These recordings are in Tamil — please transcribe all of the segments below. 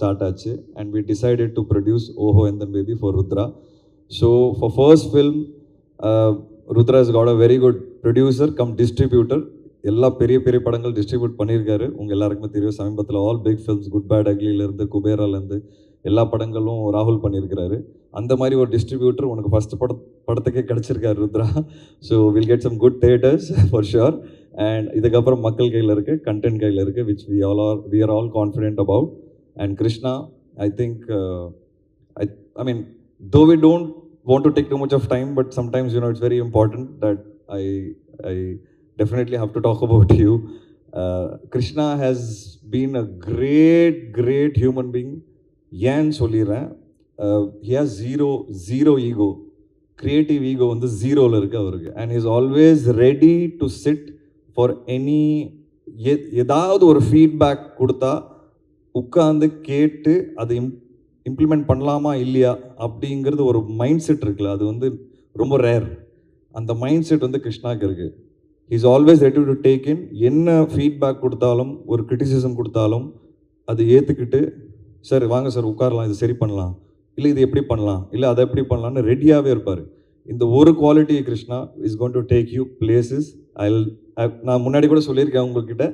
ஸ்டார்ட் ஆச்சு and we decided to produce ஓஹோ எந்த தன் baby for Rudra so for first film Rudra is got a very good producer cum distributor எல்லா பெரிய பெரிய படங்கள் டிஸ்ட்ரிபியூட் பண்ணியிருக்காரு. உங்கள் எல்லாருக்குமே தெரியும் சமீபத்தில் all big films good bad அக்லிலேருந்து குபேராலேருந்து எல்லா படங்களும் ராகுல் பண்ணியிருக்கிறாரு. அந்த மாதிரி ஒரு டிஸ்ட்ரிபியூட்டர் உனக்கு ஃபஸ்ட் பட படத்துக்கே கிடச்சிருக்காரு Rudra. So will get some good theatres for sure and இதுக்கப்புறம் மக்கள் கையில் இருக்குது கண்டென்ட் கையில் இருக்குது which we all are we are all confident about and Krishna I think I I mean though we don't want to take too much of time but sometimes you know it's very important that i i definitely have to talk about you uh, krishna has been a great great human being ஏன்னு சொல்லிடுறேன் he has zero zero ego creative ego வந்து ஜீரோவில் இருக்குது அவருக்கு and is always ready to sit for any ஏதாவது ஒரு ஃபீட்பேக் கொடுத்தா உட்காந்து கேட்டு அதை இம் இம்ப்ளிமெண்ட் பண்ணலாமா இல்லையா அப்படிங்கிறது ஒரு மைண்ட் செட் இருக்குல்ல. அது வந்து ரொம்ப ரேர் அந்த மைண்ட் செட் வந்து கிருஷ்ணாக்கு இருக்குது is always ready to take in என்ன ஃபீட்பேக் கொடுத்தாலும் ஒரு கிரிட்டிசிசம் கொடுத்தாலும் அதை ஏற்றுக்கிட்டு சார் வாங்க சார் உட்காரலாம். இது சரி பண்ணலாம். இல்லை இது எப்படி பண்ணலாம்? இல்லை அதை எப்படி பண்ணலாம்னு ரெடியாகவே இருப்பார். இந்த ஒரு quality Krishna is gone to take you places I நான் முன்னாடி கூட சொல்லியிருக்கேன் உங்ககிட்ட.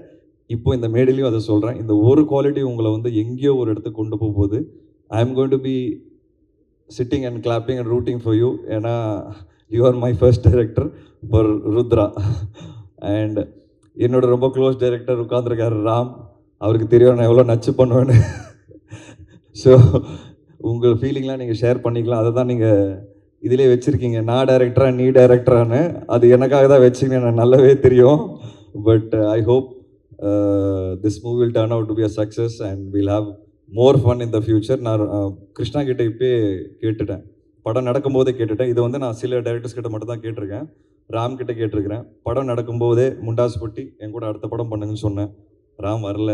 இப்போ இந்த மேடையிலையும் அதை சொல்கிறேன் இந்த ஒரு குவாலிட்டி உங்களை வந்து எங்கேயோ ஒரு இடத்துக்கு கொண்டு போக போகுது I am going to be sitting and clapping and rooting for you ஏன்னா you are my first director for Rudra and என்னோட ரொம்ப க்ளோஸ் டைரக்டர் உட்காந்துருக்காரு ராம். அவருக்கு தெரியும் நான் எவ்வளோ நச்சு பண்ணுவேன்னு. ஸோ உங்கள் ஃபீலிங்லாம் நீங்கள் ஷேர் பண்ணிக்கலாம். அதை தான் நீங்கள் இதிலே வச்சுருக்கீங்க. நான் டைரக்டரா நீ டைரக்டரான்னு அது எனக்காக தான் வச்சுங்க எனக்கு நல்லாவே தெரியும். But I hope this movie will turn out to be a success and will have more fun in the future நான் uh, கிருஷ்ணா கிட்டே இப்போயே கேட்டுட்டேன். படம் நடக்கும்போதே கேட்டுட்டேன். இது வந்து நான் சில டைரக்டர்ஸ் கிட்ட மட்டும் தான் கேட்டிருக்கேன். ராம் கிட்ட கேட்டிருக்கிறேன். படம் நடக்கும்போதே முண்டாஸ் பொட்டி என் கூட அடுத்த படம் பண்ணுங்கன்னு சொன்னேன். ராம் வரல.